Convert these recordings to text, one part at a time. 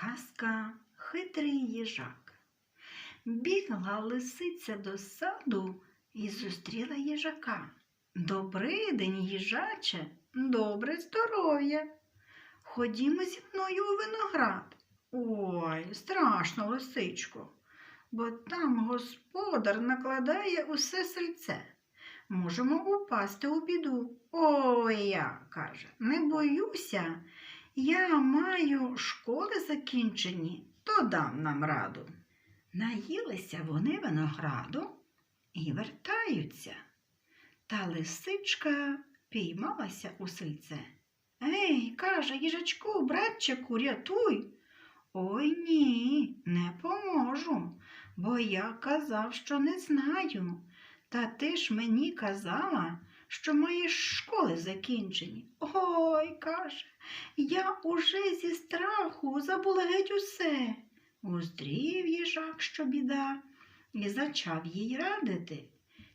Казка хитрий їжак. Бігла лисиця до саду і зустріла їжака. Добрий день, їжаче, добре здоров'я. Ходімо зі мною у виноград. Ой, страшно, лисичко, бо там господар накладає усе сельце. Можемо упасти у біду. Ой, я, каже, не боюся. Я маю школи закінчені, то дам нам раду. Наїлися вони винограду і вертаються. Та лисичка піймалася у сельце. Ей, каже, їжачку, братчику, рятуй. Ой ні, не поможу, бо я казав, що не знаю. Та ти ж мені казала, що маєш школи закінчені. Ой, каже, я уже зі страху забула геть усе. Уздрів їжак, що біда, і зачав їй радити.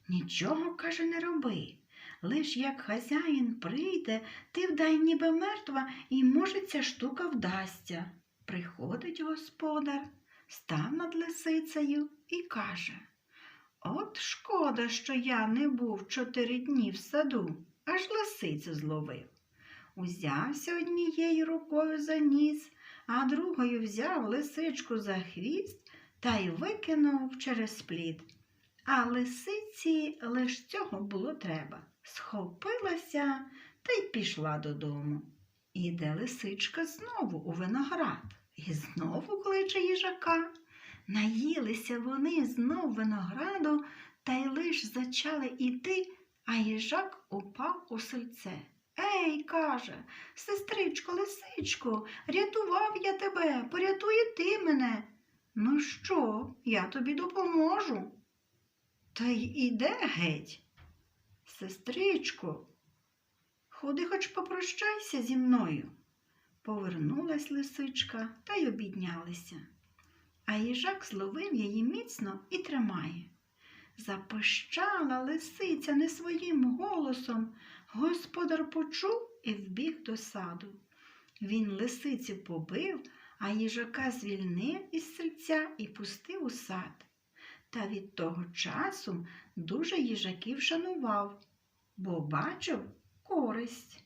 Нічого, каже, не роби. Лиш як хазяїн прийде, ти вдай ніби мертва, і, може, ця штука вдасться. Приходить господар, став над лисицею і каже От шкода, що я не був чотири дні в саду, аж лисицю зловив. Узявся однією рукою за ніс, а другою взяв лисичку за хвіст та й викинув через плід. А лисиці лиш цього було треба. Схопилася та й пішла додому. Іде лисичка знову у виноград і знову кличе їжака. Наїлися вони знов винограду та й лиш зачали іти, а їжак упав у сельце. Ей, каже, сестричко, лисичко, рятував я тебе, порятуй і ти мене. Ну що, я тобі допоможу. Та й іде геть. Сестричко, ходи хоч попрощайся зі мною. Повернулась лисичка та й обіднялися. А їжак зловив її міцно і тримає. Запищала лисиця не своїм голосом. Господар почув і вбіг до саду. Він лисицю побив, а їжака звільнив із сельця і пустив у сад. Та від того часу дуже їжаків шанував, бо бачив користь.